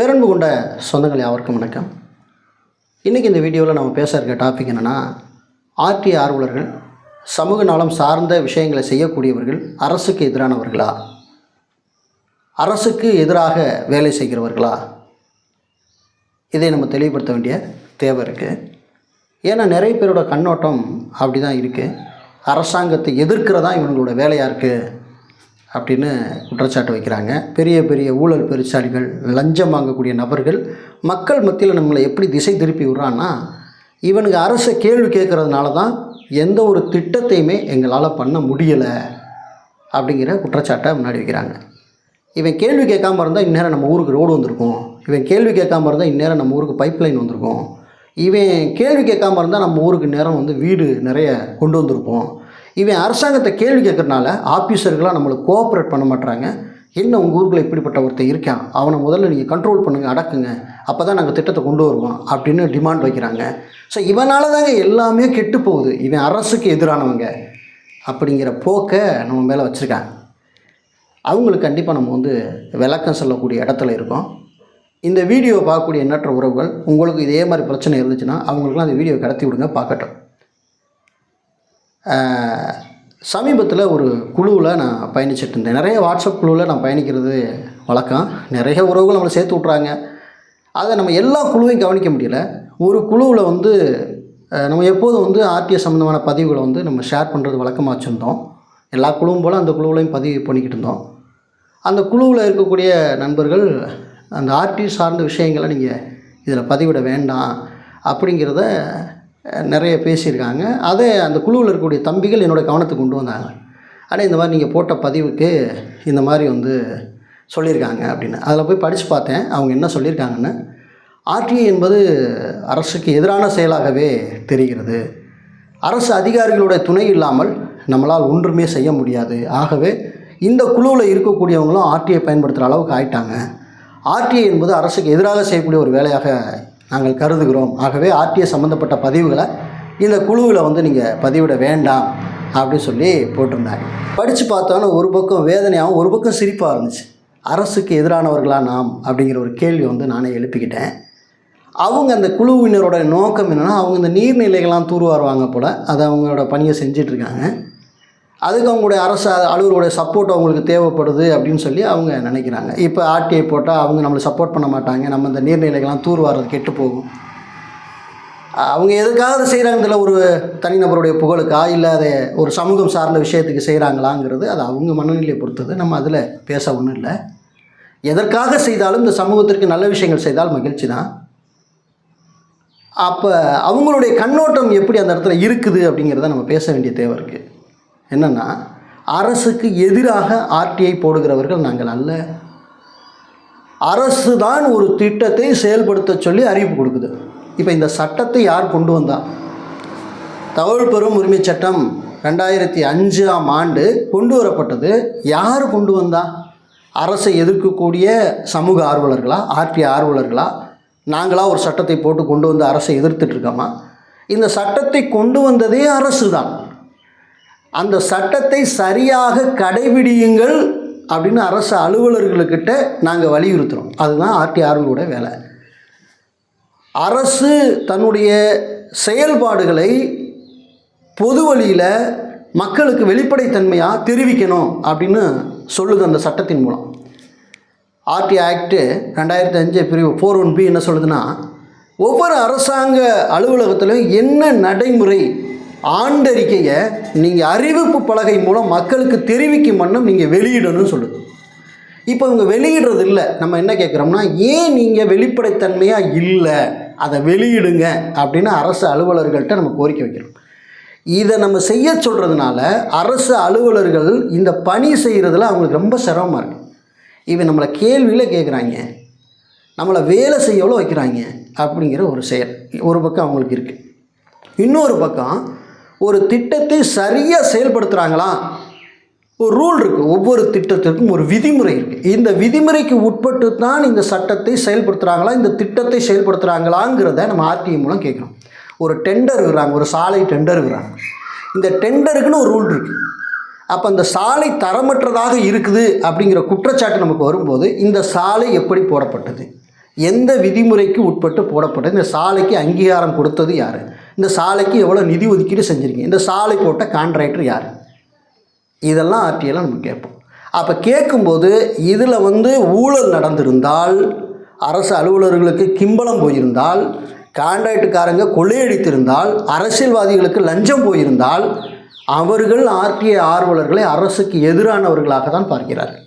பேரன்பு கொண்ட சொந்தங்கள் யாவருக்கும் வணக்கம். இன்றைக்கி இந்த வீடியோவில் நம்ம பேச இருக்க டாபிக் என்னென்னா ஆர்டி ஆர்வலர்கள் சமூக நலம் சார்ந்த விஷயங்களை செய்யக்கூடியவர்கள் அரசுக்கு எதிரானவர்களா? அரசுக்கு எதிராக வேலை செய்கிறவர்களா? இதை நம்ம தெளிவுபடுத்த வேண்டிய தேவை இருக்குது ஏன்னா நிறைய பேரோட கண்ணோட்டம் அப்படி தான் இருக்குது அரசாங்கத்தை எதிர்க்கிறதா இவங்களோட வேலையாக இருக்குது அப்படின்னு குற்றச்சாட்டு வைக்கிறாங்க. பெரிய பெரிய ஊழல் பெருச்சாளிகள் லஞ்சம் வாங்கக்கூடிய நபர்கள் மக்கள் மத்தியில் நம்மளை எப்படி திசை திருப்பி விட்றான்னா இவனுக்கு அரசை கேள்வி கேட்குறதுனால தான் எந்த ஒரு திட்டத்தையுமே எங்களால் பண்ண முடியலை அப்படிங்கிற குற்றச்சாட்டை முன்னாடி வைக்கிறாங்க. இவன் கேள்வி கேட்காம இருந்தால் இந்நேரம் நம்ம ஊருக்கு ரோடு வந்திருக்கும். இவன் கேள்வி கேட்காம இருந்தால் இந்நேரம் நம்ம ஊருக்கு பைப் லைன் வந்திருக்கும். இவன் கேள்வி கேட்காம இருந்தால் நம்ம ஊருக்கு நேரம் வந்து வீடு நிறைய கொண்டு வந்திருப்போம். இவன் அரசாங்கத்தை கேள்வி கேட்கறனால ஆஃபீஸர்களாக நம்மளுக்கு கோஆப்ரேட் பண்ண மாட்டாங்க என்ன உங்கள் ஊருக்குள்ள இப்படிப்பட்ட ஒருத்தன் இருக்கான்? அவனை முதல்ல நீங்கள் கண்ட்ரோல் பண்ணுங்கள் அடக்குங்க. அப்போ தான் நாங்கள் திட்டத்தை கொண்டு வருவோம் அப்படின்னு டிமாண்ட் வைக்கிறாங்க. ஸோ இவனால் தாங்க எல்லாமே கெட்டு போகுது. இவன் அரசுக்கு எதிரானவங்க அப்படிங்கிற போக்கை நம்ம மேலே வச்சுருக்காங்க. அவங்களுக்கு கண்டிப்பாக நம்ம வந்து விளக்கம் சொல்லக்கூடிய இடத்துல இருக்கோம். இந்த வீடியோ பார்க்கக்கூடிய எண்ணற்ற உறவுகள் உங்களுக்கு இதே மாதிரி பிரச்சனை இருந்துச்சுன்னா அவங்களுக்குலாம் அந்த வீடியோ கடத்தி விடுங்க பார்க்கட்டும். சமீபத்தில் ஒரு குழுவில் நான் பயணிச்சுட்டு இருந்தேன். நிறைய வாட்ஸ்அப் குழுவில் நான் பயணிக்கிறது வழக்கம். நிறைய உறவுகள் நம்மளை சேர்த்து விட்றாங்க அதை நம்ம எல்லா குழுவையும் கவனிக்க முடியல. ஒரு குழுவில் வந்து நம்ம எப்போதும் வந்து ஆர்டிஎஸ் சம்மந்தமான பதிவுகளை வந்து நம்ம ஷேர் பண்ணுறது வழக்கமாக வச்சுருந்தோம். எல்லா குழுவும் போல் அந்த குழுவிலையும் பதிவு பண்ணிக்கிட்டு இருந்தோம். அந்த குழுவில் இருக்கக்கூடிய நண்பர்கள் அந்த ஆர்டி சார்ந்த விஷயங்களை நீங்கள் இதில் பதிவிட வேண்டாம் அப்படிங்கிறத நிறைய பேசியிருக்காங்க. அதை அந்த குழுவில் இருக்கக்கூடிய தம்பிகள் என்னோட கவனத்துக்கு கொண்டு வந்தாங்க. ஆனால் இந்த மாதிரி நீங்கள் போட்ட பதிவுக்கு இந்த மாதிரி வந்து சொல்லியிருக்காங்க அப்படின்னு. அதில் போய் படித்து பார்த்தேன். அவங்க என்ன சொல்லியிருக்காங்கன்னு ஆர்டிஐ என்பது அரசுக்கு எதிரான செயலாகவே தெரிகிறது. அரசு அதிகாரிகளுடைய துணை இல்லாமல் நம்மளால் ஒன்றுமே செய்ய முடியாது. ஆகவே இந்த குழுவில் இருக்கக்கூடியவங்களும் ஆர்டிஐ பயன்படுத்துகிற அளவுக்கு ஆயிட்டாங்க. ஆர்டிஐ என்பது அரசுக்கு எதிராக செய்யக்கூடிய ஒரு வேலையாக நாங்கள் கருதுகிறோம். ஆகவே ஆர்டிஏ சம்மந்தப்பட்ட பதிவுகளை இந்த குழுவில் வந்து நீங்கள் பதிவிட வேண்டாம் அப்படின்னு சொல்லி போட்டிருந்தாங்க. படித்து பார்த்தோன்னே ஒரு பக்கம் வேதனையாகவும் ஒரு பக்கம் சிரிப்பாக இருந்துச்சு. அரசுக்கு எதிரானவர்களா நாம்? அப்படிங்கிற ஒரு கேள்வி வந்து நானே எழுப்பிக்கிட்டேன். அவங்க அந்த குழுவினரோட நோக்கம் என்னென்னா அவங்க இந்த நீர்நிலைகள்லாம் தூர்வாருவாங்க போல் அதை அவங்களோட பணியை செஞ்சிட்ருக்காங்க அதுக்கு அவங்களுடைய அரசு அலுவலருடைய சப்போர்ட் அவங்களுக்கு தேவைப்படுது அப்படின்னு சொல்லி அவங்க நினைக்கிறாங்க. இப்போ ஆர்டிஐ போட்டால் அவங்க நம்மளை சப்போர்ட் பண்ண மாட்டாங்க. நம்ம இந்த நீர்நிலைகள்லாம் தூர்வாரது கெட்டு போகும். அவங்க எதுக்காக செய்கிறாங்கிறதுல ஒரு தனிநபருடைய புகழுக்கா? இல்லை அதை ஒரு சமூகம் சார்ந்த விஷயத்துக்கு செய்கிறாங்களாங்கிறது அது அவங்க மனநிலையை பொறுத்தது. நம்ம அதில் பேச ஒன்றும் இல்லை. எதற்காக செய்தாலும் இந்த சமூகத்திற்கு நல்ல விஷயங்கள் செய்தால் மகிழ்ச்சி தான். அப்போ அவங்களுடைய கண்ணோட்டம் எப்படி அந்த இடத்துல இருக்குது அப்படிங்கிறத நம்ம பேச வேண்டிய தேவை இருக்குது என்னென்னா அரசுக்கு எதிராக ஆர்டிஐ போடுகிறவர்கள் நாங்கள் அல்ல. அரசு தான் ஒரு திட்டத்தை செயல்படுத்த சொல்லி அறிவிப்பு கொடுக்குது. இப்போ இந்த சட்டத்தை யார் கொண்டு வந்தா? தகவல் பெறும் உரிமை சட்டம் ரெண்டாயிரத்தி அஞ்சாம் ஆண்டு கொண்டு வரப்பட்டது. யார் கொண்டு வந்தா? அரசை எதிர்க்கக்கூடிய சமூக ஆர்வலர்களா? ஆர்டி ஆர்வலர்களா? நாங்களா ஒரு சட்டத்தை போட்டு கொண்டு வந்து அரசை எதிர்த்துட்டு இருக்கோமா? இந்த சட்டத்தை கொண்டு வந்ததே அரசு தான் அந்த சட்டத்தை சரியாக கடைபிடியுங்கள் அப்படின்னு அரசு அலுவலர்களுக்கிட்ட நாங்கள் வலியுறுத்துகிறோம் அதுதான் ஆர்டிஆர்களோட வேலை. அரசு தன்னுடைய செயல்பாடுகளை பொது வழியில் மக்களுக்கு வெளிப்படைத்தன்மையாக தெரிவிக்கணும் அப்படின்னு சொல்லுது அந்த சட்டத்தின் மூலம். ஆர்டி ஆக்டு ரெண்டாயிரத்தி அஞ்சு பிரிவு ஃபோர் ஒன் பி என்ன சொல்லுதுன்னா ஒவ்வொரு அரசாங்க அலுவலகத்திலும் என்ன நடைமுறை ஆண்டறிக்கையை நீங்கள் அறிவிப்பு பலகை மூலம் மக்களுக்கு தெரிவிக்கும் வண்ணம் நீங்கள் வெளியிடணும்னு சொல்லுது. இப்போ இவங்க வெளியிடுறது இல்லை. நம்ம என்ன கேட்குறோம்னா ஏன் நீங்கள் வெளிப்படைத்தன்மையாக இல்லை? அதை வெளியிடுங்க அப்படின்னு அரசு அலுவலர்கள்ட்ட நம்ம கோரிக்கை வைக்கிறோம். இதை நம்ம செய்ய சொல்கிறதுனால அரசு அலுவலர்கள் இந்த பணி செய்கிறதுல அவங்களுக்கு ரொம்ப சிரமமாக இருக்குது இவன் நம்மளை கேள்வியில் கேட்குறாங்க நம்மளை வேலை செய்யவளோ வைக்கிறாங்க? அப்படிங்கிற ஒரு செயல் ஒரு பக்கம் அவங்களுக்கு இருக்குது இன்னொரு பக்கம் ஒரு திட்டத்தை சரியாக செயல்படுத்துகிறாங்களா ஒரு ரூல் இருக்குது ஒவ்வொரு திட்டத்திற்கும் ஒரு விதிமுறை இருக்குது இந்த விதிமுறைக்கு உட்பட்டு தான் இந்த சட்டத்தை செயல்படுத்துகிறாங்களா இந்த திட்டத்தை செயல்படுத்துகிறாங்களாங்கிறத நம்ம ஆர்டிஐ மூலம் கேட்குறோம். ஒரு டெண்டர் விடுறாங்க. ஒரு சாலை டெண்டர் விடுறாங்க. இந்த டெண்டருக்குன்னு ஒரு ரூல் இருக்குது அப்போ அந்த சாலை தரமற்றதாக இருக்குது அப்படிங்கிற குற்றச்சாட்டு நமக்கு வரும்போது இந்த சாலை எப்படி போடப்பட்டது? எந்த விதிமுறைக்கு உட்பட்டு போடப்பட்டது? இந்த சாலைக்கு அங்கீகாரம் கொடுத்தது யார்? இந்த சாலைக்கு எவ்வளோ நிதி ஒதுக்கீடு செஞ்சுருக்கீங்க? இந்த சாலை போட்ட கான்ட்ராக்டர் யார்? இதெல்லாம் ஆர்டிஐலாம் நம்ம கேட்போம். அப்போ கேட்கும்போது இதில் வந்து ஊழல் நடந்திருந்தால் அரசு அலுவலர்களுக்கு கிம்பளம் போயிருந்தால் கான்ட்ராக்டுக்காரங்க கொள்ளையடித்திருந்தால் அரசியல்வாதிகளுக்கு லஞ்சம் போயிருந்தால் அவர்கள் ஆர்டிஐ ஆர்வலர்களை அரசுக்கு எதிரானவர்களாக தான் பார்க்கிறார்கள்.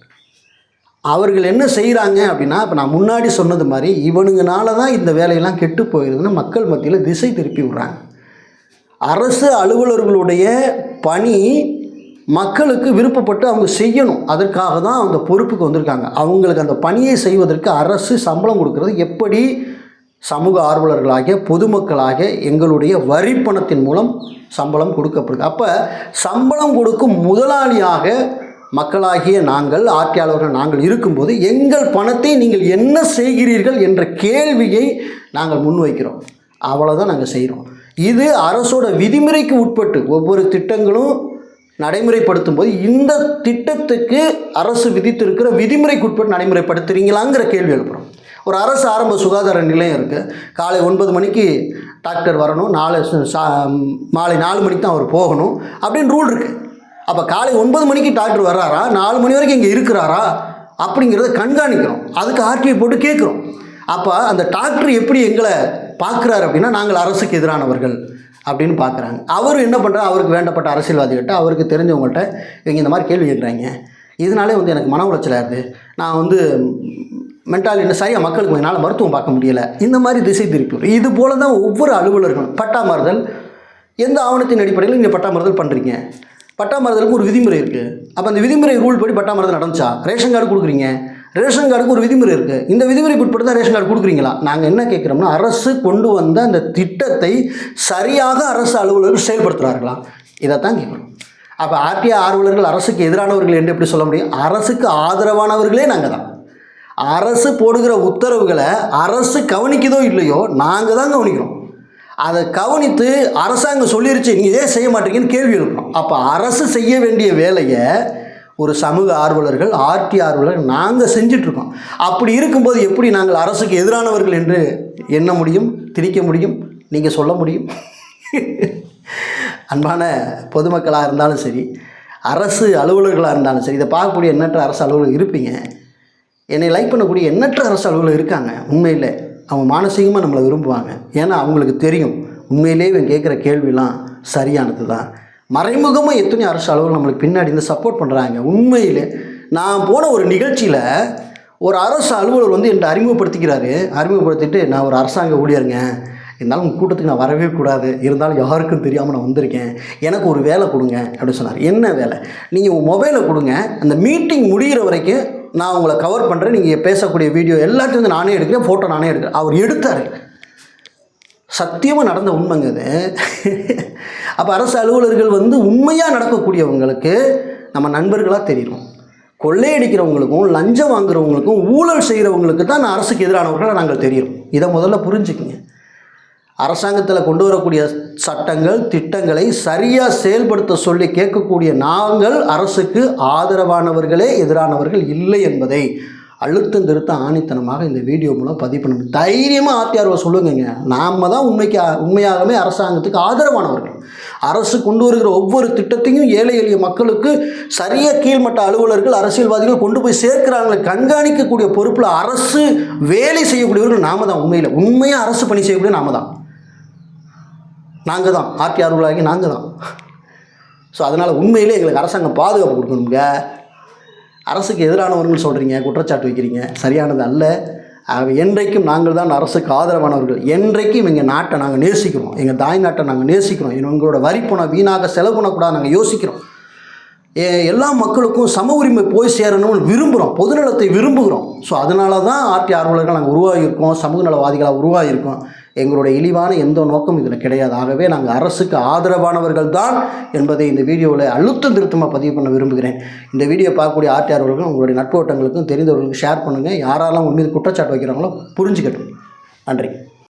அவர்கள் என்ன செய்கிறாங்க அப்படின்னா இப்போ நான் முன்னாடி சொன்னது மாதிரி இவனுங்கனால தான் இந்த வேலையெல்லாம் கெட்டு போயிருதுன்னு மக்கள் மத்தியில் திசை திருப்பி விடுறாங்க. அரசு அலுவலர்களுடைய பணி மக்களுக்கு விருப்பப்பட்டு அவங்க செய்யணும். அதற்காக தான் அந்த பொறுப்புக்கு வந்திருக்காங்க. அவங்களுக்கு அந்த பணியை செய்வதற்கு அரசு சம்பளம் கொடுக்கறது. எப்படி? சமூக ஆர்வலர்களாகிய பொதுமக்களாக எங்களுடைய வரி பணத்தின் மூலம் சம்பளம் கொடுக்கப்படுது அப்போ சம்பளம் கொடுக்கும் முதலாளியாக மக்களாகிய நாங்கள் ஆட்சியாளர்கள் நாங்கள் இருக்கும்போது எங்கள் பணத்தை நீங்கள் என்ன செய்கிறீர்கள் என்ற கேள்வியை நாங்கள் முன்வைக்கிறோம். அவ்வளோதான் நாங்கள் செய்கிறோம். இது அரசோட விதிமுறைக்கு உட்பட்டு ஒவ்வொரு திட்டங்களும் நடைமுறைப்படுத்தும் போது இந்த திட்டத்துக்கு அரசு விதித்திருக்கிற விதிமுறைக்கு உட்பட்டு நடைமுறைப்படுத்துறீங்களாங்கிற கேள்வி எழுப்புகிறோம் ஒரு அரசு ஆரம்ப சுகாதார நிலையம் இருக்குது காலை ஒன்பது மணிக்கு டாக்டர் வரணும். நாலு சா மாலை நாலு மணிக்கு தான் அவர் போகணும். அப்படின்னு ரூல் இருக்குது அப்போ காலை ஒன்பது மணிக்கு டாக்டர் வர்றாரா? நாலு மணி வரைக்கும் இங்கே இருக்கிறாரா? அப்படிங்கிறத கண்காணிக்கிறோம். அதுக்கு ஆர்டிஐ போட்டு கேட்குறோம். அப்போ அந்த டாக்டர் எப்படி எங்களை பார்க்குறாரு அப்படின்னா நாங்கள் அரசுக்கு எதிரானவர்கள் அப்படின்னு பார்க்குறாங்க. அவர் என்ன பண்ணுறாரு அவருக்கு வேண்டப்பட்ட அரசியல்வாதிகிட்ட அவருக்கு தெரிஞ்சவங்கள்ட்ட இவங்க இந்த மாதிரி கேள்வி கேட்குறாங்க. இதனாலே வந்து எனக்கு மன உளைச்சலாகுது நான் வந்து மென்டால் என்ன சரியாக மக்களுக்கு என்னால் மருத்துவம் பார்க்க முடியலை. இந்த மாதிரி திசை திருப்பி இது போல தான் ஒவ்வொரு அலுவலர்களும் பட்டாமறுதல் எந்த ஆவணத்தின் அடிப்படையில் நீங்கள் பட்டாமறுதல் பண்ணுறீங்க பட்டா ஒரு விதிமுறை இருக்குது அப்போ அந்த விதிமுறை ரூல் படி பட்டா மாறுதல் நடந்துச்சா? ரேஷன் கார்டு கொடுக்குறீங்க. ரேஷன் கார்டுக்கு ஒரு விதிமுறை இருக்குது இந்த விதிமுறைக்கு உட்பட்டு தான் ரேஷன் கார்டு கொடுக்குறீங்களா? நாங்கள் என்ன கேட்குறோம்னா அரசு கொண்டு வந்த அந்த திட்டத்தை சரியாக அரசு அலுவலர்கள் செயல்படுத்துகிறார்களா தான் கேட்குறோம் அப்போ ஆர்டிஐ ஆர்வலர்கள் அரசுக்கு எதிரானவர்கள் என்று எப்படி சொல்ல முடியும்? அரசுக்கு ஆதரவானவர்களே நாங்கள் தான். அரசு போடுகிற உத்தரவுகளை அரசு கவனிக்குதோ இல்லையோ நாங்கள் தான் கவனிக்கிறோம். அதை கவனித்து அரசாங்கம் சொல்லிருச்சு நீங்கள் ஏன் செய்ய மாட்டீங்கன்னு கேள்வி எழுப்பணும். அப்போ அரசு செய்ய வேண்டிய வேலையை ஒரு சமூக ஆர்வலர்கள் ஆர்டி ஆர்வலர்கள் நாங்கள் செஞ்சிட்ருக்கோம். அப்படி இருக்கும்போது எப்படி நாங்கள் அரசுக்கு எதிரானவர்கள் என்று எண்ண முடியும் திணிக்க முடியும் நீங்கள் சொல்ல முடியும்? அன்பான பொதுமக்களாக இருந்தாலும் சரி அரசு அலுவலர்களாக இருந்தாலும் சரி இதை பார்க்கக்கூடிய எண்ணற்ற அரசு அலுவலர்கள் இருப்பீங்க. என்னை லைக் பண்ணக்கூடிய எண்ணற்ற அரசு அலுவலர்கள் இருக்காங்க உண்மையில். அவங்க மானசீகமாக நம்மளை விரும்புவாங்க. ஏன்னா அவங்களுக்கு தெரியும். உண்மையிலே இவன் கேட்குற கேள்விலாம் சரியானது தான். மறைமுகமாக எத்தனை அரசு அலுவலர் நம்மளுக்கு பின்னாடி இருந்து சப்போர்ட் பண்ணுறாங்க உண்மையிலே நான் போன ஒரு நிகழ்ச்சியில் ஒரு அரசு அலுவலர் வந்து என்கிட்ட அறிமுகப்படுத்திக்கிறாரு. அறிமுகப்படுத்திட்டு நான் ஒரு அரசாங்க ஊழியருங்க. இருந்தாலும் உங்கள் கூட்டத்துக்கு நான் வரவே கூடாது. இருந்தாலும் யாருக்கும் தெரியாமல் நான் வந்திருக்கேன். எனக்கு ஒரு வேலை கொடுங்க. அப்படின்னு சொன்னார். என்ன வேலை? நீங்கள் உங்கள் மொபைலை கொடுங்க. அந்த மீட்டிங் முடிகிற வரைக்கும் நான் உங்களை கவர் பண்ணுறேன் நீங்கள் பேசக்கூடிய வீடியோ எல்லாத்தையும் வந்து நானே எடுக்கிறேன். ஃபோட்டோ நானே எடுக்கிறேன். அவர் எடுத்தார். சத்தியமாக நடந்த உண்மைங்க இது. அப்போ அரசு அலுவலர்கள் வந்து உண்மையாக நடக்கக்கூடியவங்களுக்கு நம்ம நண்பர்களாக தெரியணும் கொள்ளையடிக்கிறவங்களுக்கும் லஞ்சம் வாங்குறவங்களுக்கும் ஊழல் செய்கிறவங்களுக்கு தான் நான் அரசுக்கு எதிரானவர்களாக நாங்கள் தெரியும். இதை முதல்ல புரிஞ்சுக்குங்க. அரசாங்கத்தில் கொண்டு வரக்கூடிய சட்டங்கள் திட்டங்களை சரியாக செயல்படுத்த சொல்லி கேட்கக்கூடிய நாங்கள் அரசுக்கு ஆதரவானவர்களே எதிரானவர்கள் இல்லை என்பதை அழுத்தம் திருத்த ஆணித்தனமாக இந்த வீடியோ மூலம் பதிவு பண்ணணும். தைரியமாக ஆத்தியார்வை சொல்லுங்கங்க. நாம தான் உண்மைக்கு உண்மையாகவே அரசாங்கத்துக்கு ஆதரவானவர்கள். அரசு கொண்டு வருகிற ஒவ்வொரு திட்டத்தையும் ஏழை எளிய மக்களுக்கு சரியாக கீழ்மட்ட அலுவலர்கள் அரசியல்வாதிகள் கொண்டு போய் சேர்க்கிறாங்களே கண்காணிக்கக்கூடிய பொறுப்பில் அரசு வேலை செய்யக்கூடியவர்கள் நாம தான். உண்மையில் உண்மையாக அரசு பணி செய்யக்கூடிய நாம தான். நாங்கள் தான் ஆர்டிஆர்வலாகி நாங்கள் தான் ஸோ அதனால் உண்மையிலே எங்களுக்கு அரசாங்கம் பாதுகாப்பு கொடுக்கணுங்க அரசுக்கு எதிரானவர்கள் சொல்கிறீங்க குற்றச்சாட்டு வைக்கிறீங்க சரியானது அல்ல. என்றைக்கும் நாங்கள் தான் அரசுக்கு ஆதரவானவர்கள். என்றைக்கும் எங்கள் நாட்டை நாங்கள் நேசிக்கிறோம். எங்கள் தாய் நாட்டை நாங்கள் நேசிக்கிறோம். எங்களோட வரி பணம் வீணாக செலவு பண்ணக்கூடாது நாங்கள் யோசிக்கிறோம். எல்லா மக்களுக்கும் சம உரிமை போய் சேரணும்னு விரும்புகிறோம் பொதுநலத்தை விரும்புகிறோம். ஸோ அதனால தான் ஆர்டி ஆர்வலர்கள் நாங்கள் உருவாகியிருக்கோம். சமூக நலவாதிகளாக உருவாகியிருக்கோம். எங்களுடைய இழிவான எந்த நோக்கம் இதில் கிடையாது. ஆகவே நாங்கள் அரசுக்கு ஆதரவானவர்கள் தான் என்பதை இந்த வீடியோவில் அழுத்தம் திருத்தமாக பதிவு பண்ண விரும்புகிறேன். இந்த வீடியோ பார்க்கக்கூடிய ஆர்டி உங்களுடைய நட்பு ஓட்டங்களுக்கும் தெரிந்தவர்களுக்கும் ஷேர் பண்ணுங்கள் யாரெல்லாம் உண்மையில் குற்றச்சாட்டு வைக்கிறாங்களோ புரிஞ்சுக்கட்டும். நன்றி.